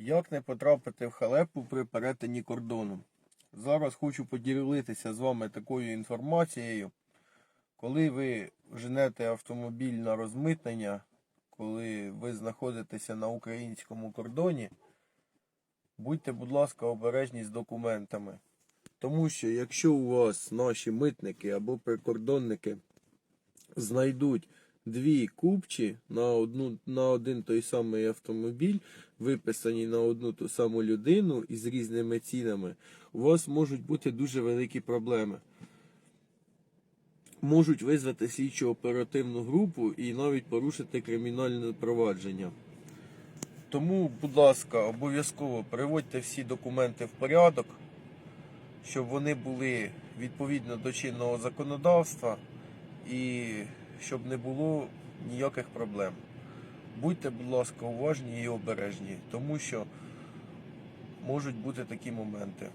Як не потрапити в халепу при перетині кордону? Зараз хочу поділитися з вами такою інформацією. Коли ви женете автомобіль на розмитнення, коли ви знаходитеся на українському кордоні, будьте, будь ласка, обережні з документами. Тому що якщо у вас наші митники або прикордонники знайдуть дві купчі на одну на один той самий автомобіль, виписані на одну ту саму людину із різними цінами, у вас можуть бути дуже великі проблеми. Можуть визвати слідчо оперативну групу і навіть порушити кримінальне провадження. Тому, будь ласка, обов'язково приводьте всі документи в порядок, щоб вони були відповідно до чинного законодавства і щоб не було ніяких проблем. Будьте, будь ласка, уважні і обережні, тому що можуть бути такі моменти.